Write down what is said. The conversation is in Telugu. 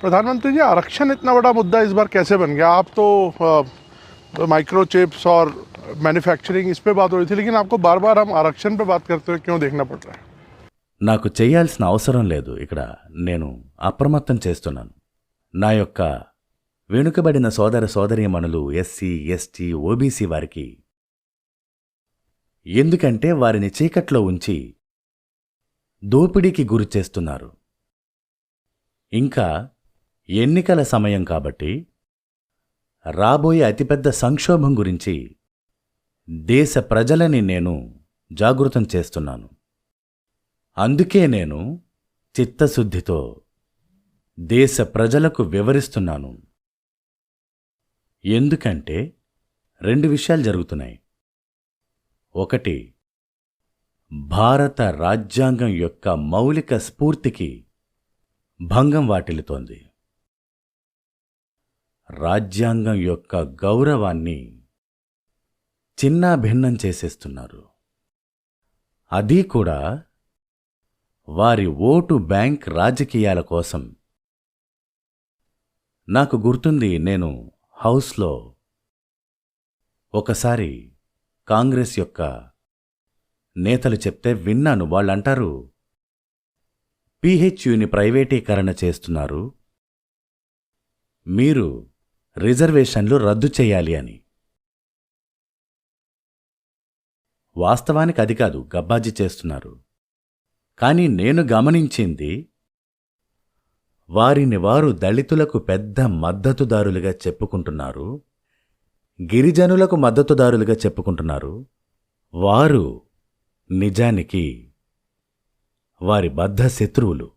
प्रधानमंत्री जी आरक्षण इतना बड़ा मुद्दा इस बार कैसे बन गया आप तो माइक्रो चिप्स और मैन्युफैक्चरिंग इस पे बात हो रही थी लेकिन आपको बार बार हम आरक्षण पे बात करते हुए क्यों देखना पड़ रहा है నాకు చేయాల్సిన అవసరం లేదు ఇక్కడ నేను అప్రమత్తం చేస్తున్నాను నా యొక్క వెనుకబడిన సోదర సోదరీమణులు ఎస్సీ ఎస్టీ ఓబీసీ వారికి ఎందుకంటే వారిని చీకట్లో ఉంచి దోపిడీకి గురి చేస్తున్నారు ఇంకా ఎన్నికల సమయం కాబట్టి రాబోయే అతిపెద్ద సంక్షోభం గురించి దేశ ప్రజలని నేను జాగృతం చేస్తున్నాను. అందుకే నేను చిత్తశుద్ధితో దేశ ప్రజలకు వివరిస్తున్నాను. ఎందుకంటే రెండు విషయాలు జరుగుతున్నాయి. ఒకటి భారత రాజ్యాంగం యొక్క మౌలిక స్ఫూర్తికి భంగం వాటిల్లుతోంది. రాజ్యాంగం యొక్క గౌరవాన్ని చిన్నాభిన్నం చేసేస్తున్నారు. అది కూడా వారి ఓటు బ్యాంక్ రాజకీయాల కోసం. నాకు గుర్తుంది నేను హౌస్లో ఒకసారి కాంగ్రెస్ యొక్క నేతలు చెప్తే విన్నాను. వాళ్ళంటారు పిహెచ్యుని ప్రైవేటీకరణ చేస్తున్నారు. మీరు రిజర్వేషన్లు రద్దు చేయాలి అని. వాస్తవానికి అది కాదు గబ్బాజీ చేస్తున్నారు. కానీ నేను గమనించింది వారిని వారు దళితులకు పెద్ద మద్దతుదారులుగా చెప్పుకుంటున్నారు గిరిజనులకు మద్దతుదారులుగా చెప్పుకుంటున్నారు. వారు నిజానికి వారి బద్ధ శత్రువులు